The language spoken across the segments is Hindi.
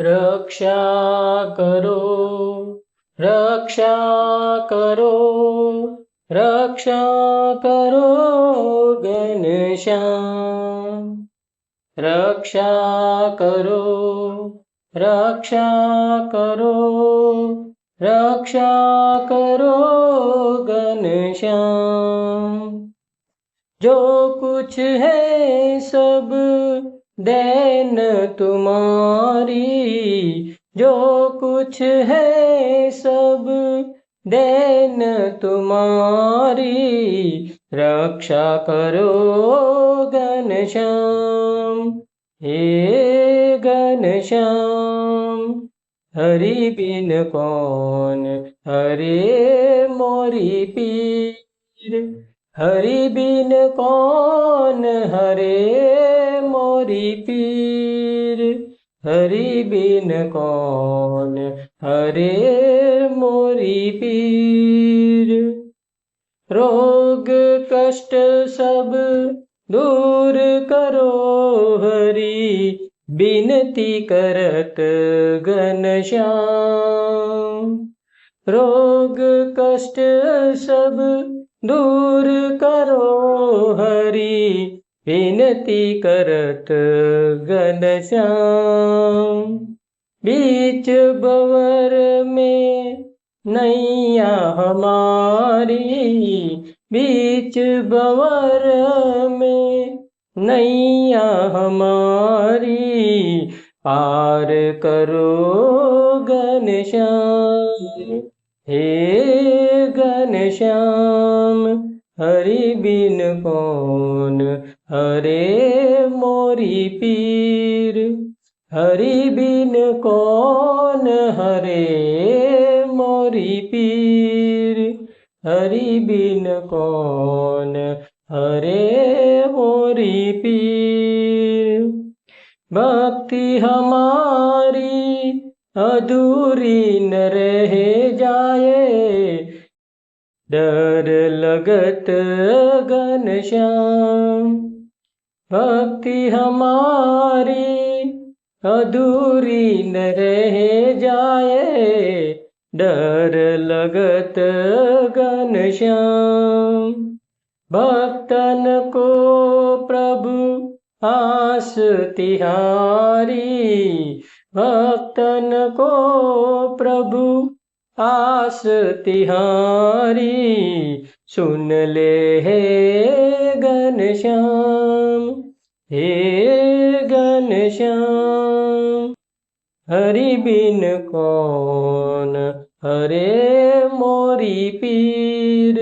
रक्षा करो रक्षा करो रक्षा करो रक्षा करो रक्षा करो रक्षा करो घनश्याम जो कुछ है सब देन तुम्हारी जो कुछ है सब। देन तुम्हारी रक्षा करो घनश्याम हे घनश्याम हरि बिन कौन, हरे मोरी पीर। हरि बिन कौन, हरे हरि बिन कौन हरे मोरी पीर। रोग कष्ट सब दूर करो हरि बिनती करत घनश्याम रोग कष्ट सब दूर करो हरि विनती करत घनश्याम बीच बवर में नैया हमारी, बीच बवर में नैया हमारी। पार करो घनश्याम हे घनश्याम हरि बिन कौन हरे मोरी पीर, हरि बिन कौन हरे मोरी पीर, हरि बिन कौन हरे मोरी पीर। भक्ति हमारी अधूरी न रह जाए, डर लगत घनश्याम भक्ति हमारी अधूरी न रह जाए, डर लगत घनश्याम भक्तन को प्रभु आस तिहारी, भक्तन को प्रभु आस तिहारी, सुन ले हे घनश्याम हे घनश्याम हरि बिन कौन हरे मोरी पीर।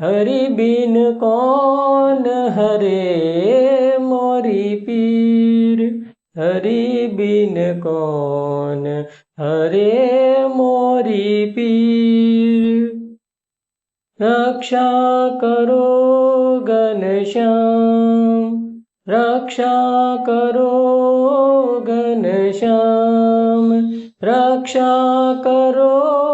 हरि बिन कौन हरे मोरी पीर। हरि बिन कौन हरे मोरी पीर। रक्षा करो घनश्याम रक्षा करो घनश्याम रक्षा करो